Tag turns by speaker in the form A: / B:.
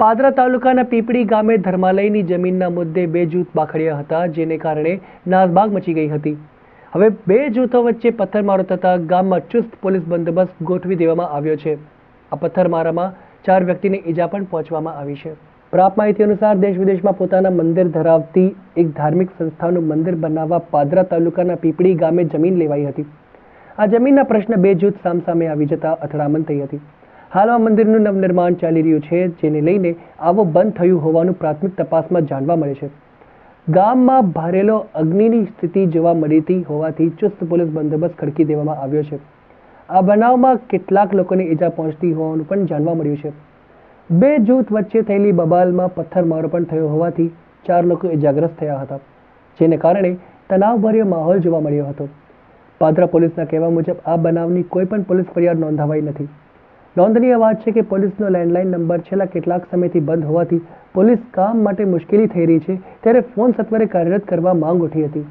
A: પાદરા તાલુકાના પીપળી ગામે ધર્માલયની જમીનના મુદ્દે બે જૂથ બાખડ્યા હતા, જેને કારણે નાસભાગ મચી ગઈ હતી. હવે બે જૂથો વચ્ચે પથ્થરમારો થતાં ગામમાં ચુસ્ત પોલીસ બંદોબસ્ત ગોઠવી દેવામાં આવ્યો છે. આ પથ્થરમારામાં ચાર વ્યક્તિને ઈજા પણ પહોંચવામાં આવી છે. પ્રાપ્ત માહિતી અનુસાર દેશ વિદેશમાં પોતાના મંદિર ધરાવતી એક ધાર્મિક સંસ્થાનું મંદિર બનાવવા પાદરા તાલુકાના પીપળી ગામે જમીન લેવાઈ હતી. આ જમીનના પ્રશ્ન બે જૂથ સામસામે આવી જતા અથડામણ થઈ હતી. હાલમાં મંદિરનું નવનિર્માણ ચાલી રહ્યું છે, જેને લઈને આવો બંધ થયું હોવાનું પ્રાથમિક તપાસમાં જાણવા મળે છે. ગામમાં ભારેલો અગ્નિની સ્થિતિ જોવા મળી હોવાથી ચુસ્ત પોલીસ બંદોબસ્ત ખડકી દેવામાં આવ્યો છે. આ બનાવમાં કેટલાક લોકોને ઈજા પહોંચતી હોવાનું પણ જાણવા મળ્યું છે. બે જૂથ વચ્ચે થયેલી બબાલમાં પથ્થરમારો પણ થયો હોવાથી ચાર લોકો ઇજાગ્રસ્ત થયા હતા, જેને કારણે તણાવભર્યો માહોલ જોવા મળ્યો હતો. પાદરા પોલીસના કહેવા મુજબ આ બનાવની કોઈ પણ પોલીસ ફરિયાદ નોંધાવાઈ નથી. નોંધનીય વાત છે કે પોલીસનો લેન્ડલાઇન નંબર છેલ્લા કેટલાક સમયથી બંધ હોવાથી પોલીસ કામ માટે મુશ્કેલી થઈ રહી છે, ત્યારે ફોન સત્વરે કાર્યરત કરવા માંગ ઉઠી હતી.